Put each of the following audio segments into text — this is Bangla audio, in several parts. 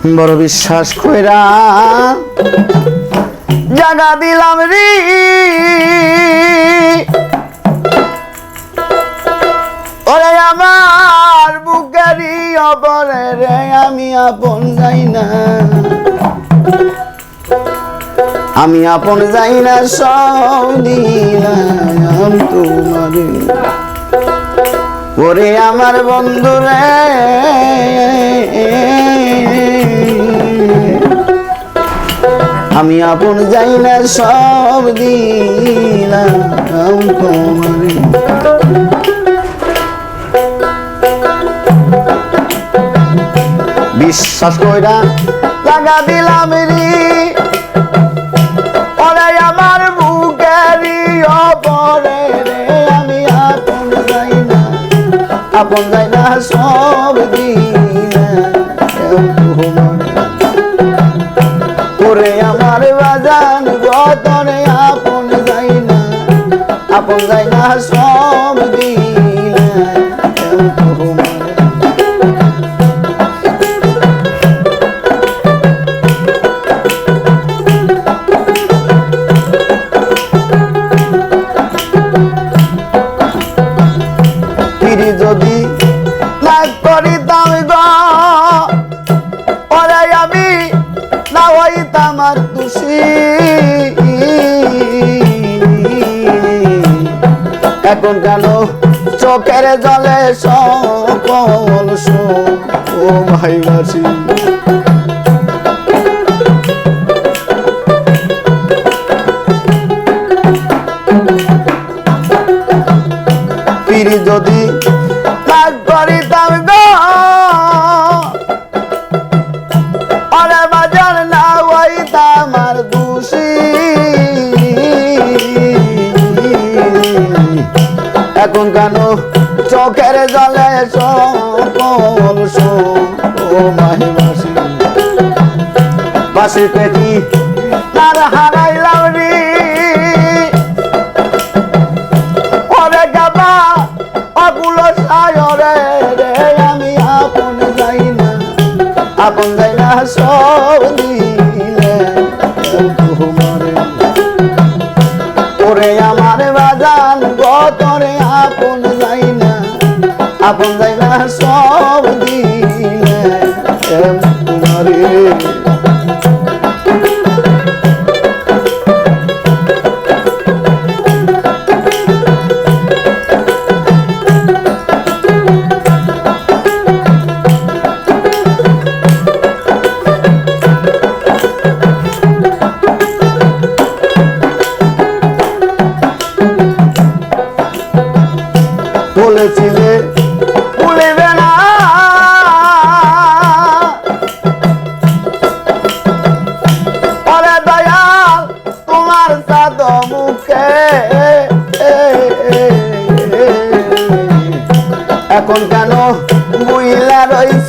বড় বিশ্বাস কইরা জাগা দিলাম রে। ওরে আমার বুকেরই অপরে রে, আমি আপন যাই না। আমি আপন যাই না সব দিলাম তোমারে। ওরে আমার বন্ধু রে আমি আপন যাই না, সব দিলাম বিশ্বাস কইরা লাগা দিলাম রে। আপন যাই না সব ওরে আমার বাজান গতনে আপন যাই না আপন যাই না সব এখন কেন চোখের জলে সকল ও ভাই বাসি যদি কাজ করিতাম কেন? চোখের জলে সকল ও বাসি পেটি তার হারাইলাম রে। ওরে গাবা অকুল সায়রে রে, আমি আপন যাই না, আপন যাই না সব। আপন যাই এখন কেন বুইলা রইছ।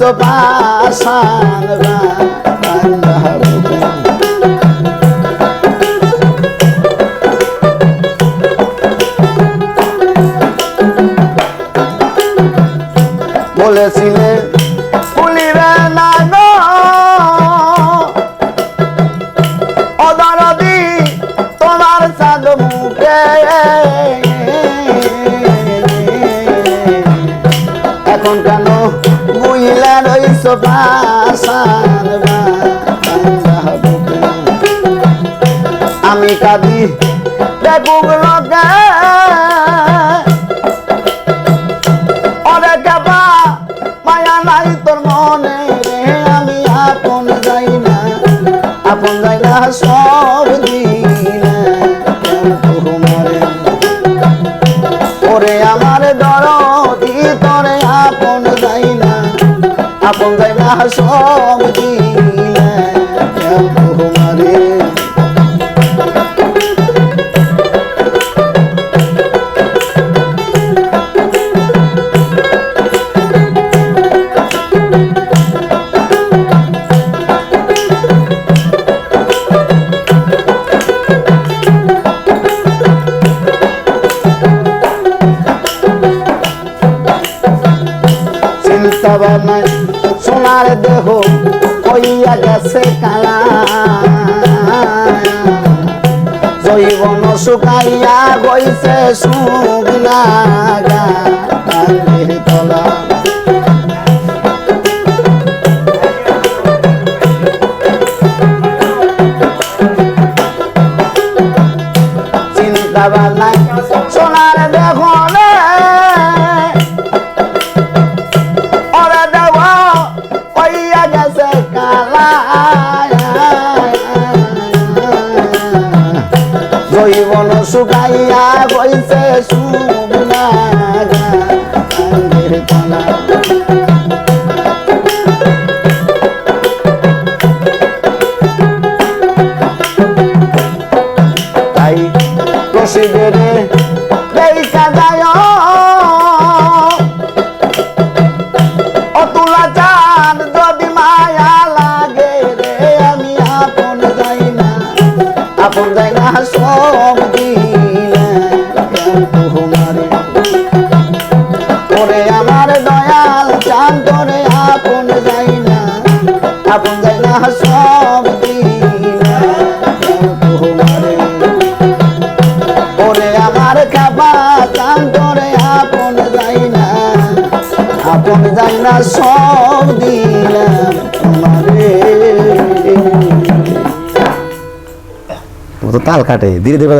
বলেছিলে এখন কেন? বুইলা বুকে। আমি কাঁদি দেখুক লোকে অরে গাবা মায়া নাই মনে আমি আপন যাই না, আপন যাই না সব। না সব দিলে তোমারে চিন্তা ভাবনায় সোনার দেহ হইয়া গেছে কালা। জৈবন শুকাইয়া গইছে শুকনা গাছের তলা। চিন্তা ভাবনা, সোনার দেখো জৈবন শুকাইয়া গইছে শুকনা দয়াল চাঁদ তোরে আপন যাই না, আপন যাই না সব ওরে আমার খাবা কান তোরে আপন যাই না, আপন যাই না সব দিলাম তোমারে তো তাল কাটে, ধীরে ধীরে